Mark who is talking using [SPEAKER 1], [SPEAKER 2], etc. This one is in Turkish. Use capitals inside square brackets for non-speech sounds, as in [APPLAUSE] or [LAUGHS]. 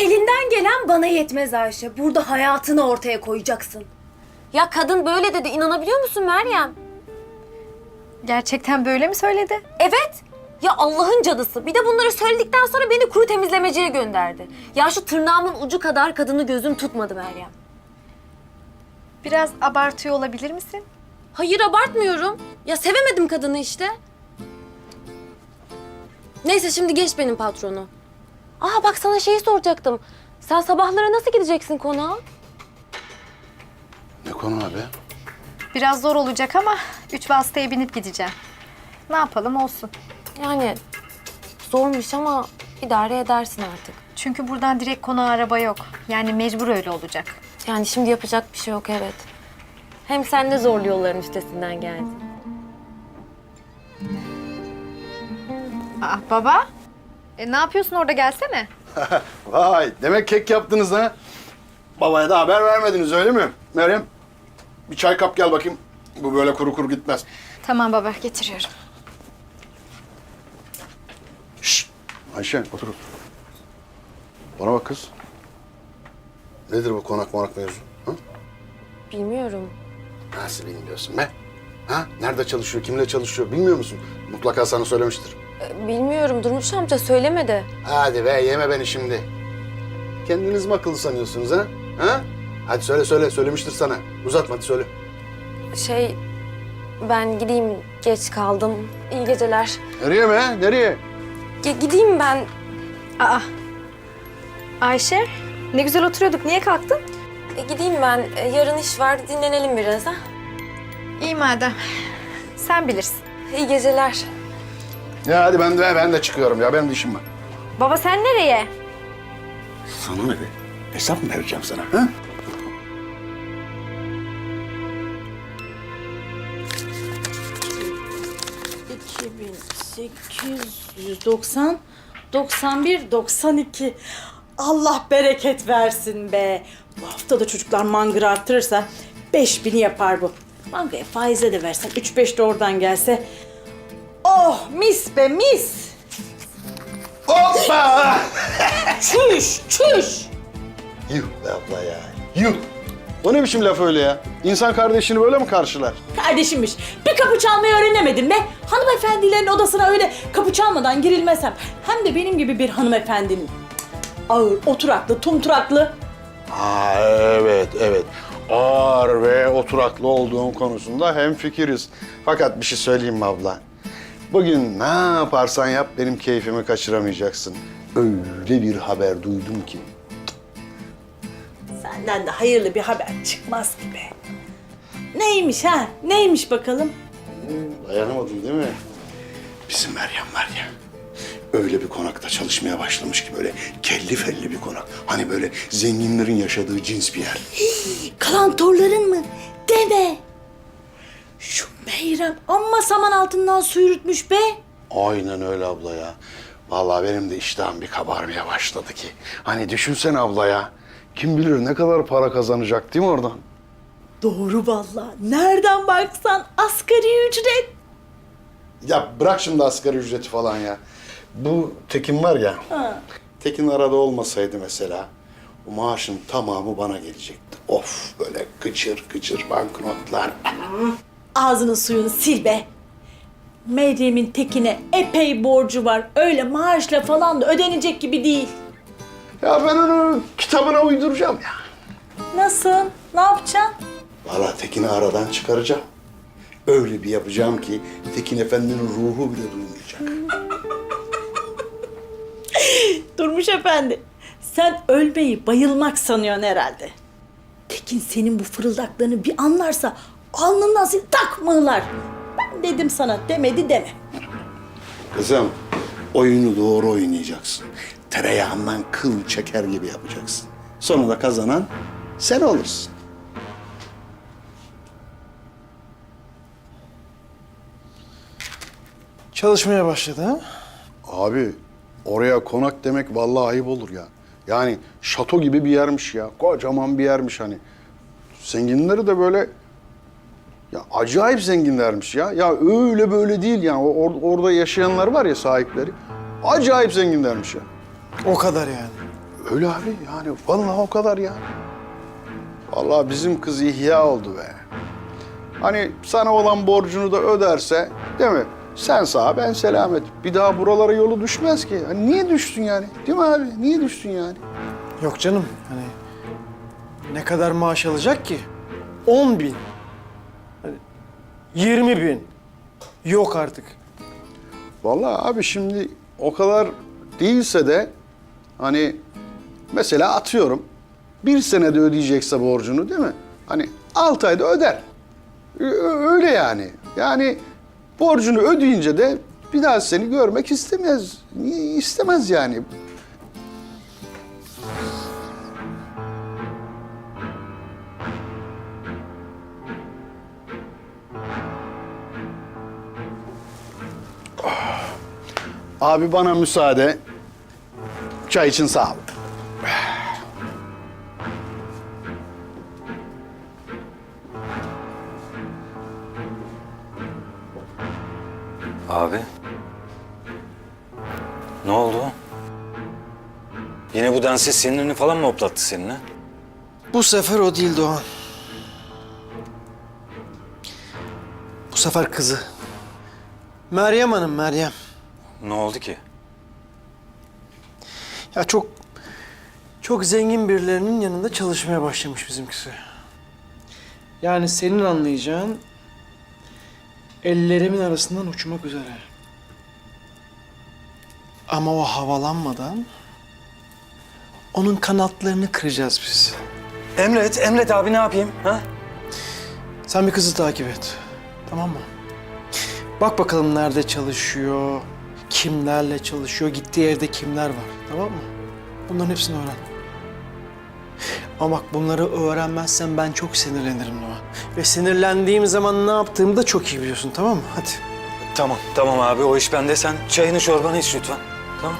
[SPEAKER 1] Elinden gelen bana yetmez Ayşe. Burada hayatını ortaya koyacaksın.
[SPEAKER 2] Ya kadın böyle dedi. inanabiliyor musun Meryem?
[SPEAKER 3] Gerçekten böyle mi söyledi?
[SPEAKER 2] Evet. Ya Allah'ın cadısı. Bir de bunları söyledikten sonra beni kuru temizlemeciye gönderdi. Ya şu tırnağımın ucu kadar kadını gözüm tutmadı Meryem.
[SPEAKER 3] Biraz abartıyor olabilir misin?
[SPEAKER 2] Hayır abartmıyorum. Ya sevemedim kadını işte. Neyse şimdi geç benim patronu. Aa bak sana şeyi soracaktım. Sen sabahlara nasıl gideceksin konağa?
[SPEAKER 4] Ne konu abi?
[SPEAKER 3] Biraz zor olacak ama üç vasıtaya binip gideceğim. Ne yapalım olsun.
[SPEAKER 2] Yani zormuş ama idare edersin artık.
[SPEAKER 3] Çünkü buradan direkt konağa araba yok. Yani mecbur öyle olacak.
[SPEAKER 2] Yani şimdi yapacak bir şey yok evet. Hem sen de zorlu yolların üstesinden geldin.
[SPEAKER 3] Aa baba. E, ne yapıyorsun orada gelsene. [LAUGHS]
[SPEAKER 4] Vay demek kek yaptınız ha? Babaya da haber vermediniz öyle mi? Meryem bir çay kap gel bakayım. Bu böyle kuru kuru gitmez.
[SPEAKER 3] Tamam baba getiriyorum.
[SPEAKER 4] Şşş Ayşe otur otur. Bana bak kız. Nedir bu konak monak mevzu? Ha?
[SPEAKER 2] Bilmiyorum.
[SPEAKER 4] Nasıl bilmiyorsun be? Ha? Nerede çalışıyor, kimle çalışıyor bilmiyor musun? Mutlaka sana söylemiştir.
[SPEAKER 2] Bilmiyorum Durmuş amca söylemedi.
[SPEAKER 4] Hadi be yeme beni şimdi. Kendiniz mi akıllı sanıyorsunuz ha? Ha? Hadi söyle söyle söylemiştir sana. Uzatma hadi söyle.
[SPEAKER 2] Şey ben gideyim geç kaldım. İyi geceler.
[SPEAKER 4] Nereye be? Nereye?
[SPEAKER 2] Ge- gideyim ben.
[SPEAKER 3] Aa. Ayşe ne güzel oturuyorduk. Niye kalktın?
[SPEAKER 2] E, gideyim ben. E, yarın iş var. Dinlenelim biraz ha.
[SPEAKER 3] İyi madem. Sen bilirsin.
[SPEAKER 2] İyi geceler.
[SPEAKER 4] Ya hadi ben de ben de çıkıyorum ya benim de işim var.
[SPEAKER 3] Baba sen nereye?
[SPEAKER 4] Sana ne be? Hesap mı vereceğim sana? Ha?
[SPEAKER 5] İki bin sekiz yüz doksan, doksan bir, doksan iki. Allah bereket versin be. Bu hafta da çocuklar mangır arttırırsa beş bini yapar bu. Mangaya faize de versen üç beş de oradan gelse. Oh mis be mis.
[SPEAKER 4] Hoppa!
[SPEAKER 5] Çüş çüş.
[SPEAKER 4] Yuh be abla ya. Yuh. O ne biçim laf öyle ya? İnsan kardeşini böyle mi karşılar?
[SPEAKER 5] Kardeşimmiş. Bir kapı çalmayı öğrenemedin be. Hanımefendilerin odasına öyle kapı çalmadan girilmezsem. Hem de benim gibi bir hanımefendinin. Ağır, oturaklı, tumturaklı.
[SPEAKER 4] Ha evet evet. Ağır ve oturaklı olduğum konusunda hem fikiriz. Fakat bir şey söyleyeyim mi abla? Bugün ne yaparsan yap benim keyfimi kaçıramayacaksın. Öyle bir haber duydum ki.
[SPEAKER 5] Senden de hayırlı bir haber çıkmaz gibi. Neymiş ha? Neymiş bakalım?
[SPEAKER 4] Dayanamadın değil mi? Bizim Meryem var ya. Öyle bir konakta çalışmaya başlamış ki böyle kelli felli bir konak. Hani böyle zenginlerin yaşadığı cins bir yer.
[SPEAKER 5] Kalantorların mı? Deme. Şu Meyrem amma saman altından su yürütmüş be.
[SPEAKER 4] Aynen öyle abla ya. Vallahi benim de iştahım bir kabarmaya başladı ki. Hani düşünsene abla ya. Kim bilir ne kadar para kazanacak değil mi oradan?
[SPEAKER 5] Doğru vallahi. Nereden baksan asgari ücret.
[SPEAKER 4] Ya bırak şimdi asgari ücreti falan ya. Bu Tekin var ya. Tekin arada olmasaydı mesela bu maaşın tamamı bana gelecekti. Of böyle gıcır gıcır banknotlar.
[SPEAKER 5] Ağzının suyunu sil be. Meryem'in tekine epey borcu var. Öyle maaşla falan da ödenecek gibi değil.
[SPEAKER 4] Ya ben onu kitabına uyduracağım ya.
[SPEAKER 5] Nasıl? Ne yapacaksın?
[SPEAKER 4] Valla Tekin'i aradan çıkaracağım. Öyle bir yapacağım ki Tekin Efendi'nin ruhu bile duymayacak. [LAUGHS]
[SPEAKER 5] Durmuş efendi. Sen ölmeyi bayılmak sanıyorsun herhalde. Tekin senin bu fırıldaklarını bir anlarsa alnından seni tak mığlar. Ben dedim sana demedi deme.
[SPEAKER 4] Kızım, oyunu doğru oynayacaksın. Tereyağından kıl çeker gibi yapacaksın. Sonunda kazanan sen olursun.
[SPEAKER 6] Çalışmaya başladı ha?
[SPEAKER 4] Abi, oraya konak demek vallahi ayıp olur ya. Yani şato gibi bir yermiş ya. Kocaman bir yermiş hani. Zenginleri de böyle ya acayip zenginlermiş ya. Ya öyle böyle değil yani. Or- orada yaşayanlar var ya sahipleri. Acayip zenginlermiş ya.
[SPEAKER 6] O kadar yani.
[SPEAKER 4] Öyle abi yani vallahi o kadar ya. Vallahi bizim kız ihya oldu be. Hani sana olan borcunu da öderse değil mi? Sen sağ ben selamet. Bir daha buralara yolu düşmez ki. Hani niye düştün yani? Değil mi abi? Niye düştün yani?
[SPEAKER 6] Yok canım hani ne kadar maaş alacak ki? 10 bin. Hani 20 bin. Yok artık.
[SPEAKER 4] Vallahi abi şimdi o kadar değilse de hani mesela atıyorum bir senede ödeyecekse borcunu değil mi? Hani altı ayda öder. Öyle yani. Yani borcunu ödeyince de bir daha seni görmek istemez. Niye istemez yani? Abi bana müsaade. Çay için sağ ol.
[SPEAKER 7] Abi. Ne oldu? Yine bu densiz sinirini falan mı hoplattı seninle?
[SPEAKER 6] Bu sefer o değil Doğan. Bu sefer kızı. Meryem Hanım, Meryem.
[SPEAKER 7] Ne oldu ki?
[SPEAKER 6] Ya çok çok zengin birilerinin yanında çalışmaya başlamış bizimkisi. Yani senin anlayacağın ellerimin arasından uçmak üzere. Ama o havalanmadan onun kanatlarını kıracağız biz.
[SPEAKER 7] Emret, emret abi ne yapayım? Ha?
[SPEAKER 6] Sen bir kızı takip et. Tamam mı? Bak bakalım nerede çalışıyor, kimlerle çalışıyor, gittiği evde kimler var. Tamam mı? Bunların hepsini öğren. Ama bak bunları öğrenmezsen ben çok sinirlenirim Noah. Ve sinirlendiğim zaman ne yaptığımı da çok iyi biliyorsun tamam mı? Hadi.
[SPEAKER 7] Tamam, tamam abi o iş bende. Sen çayını çorbanı iç lütfen. Tamam.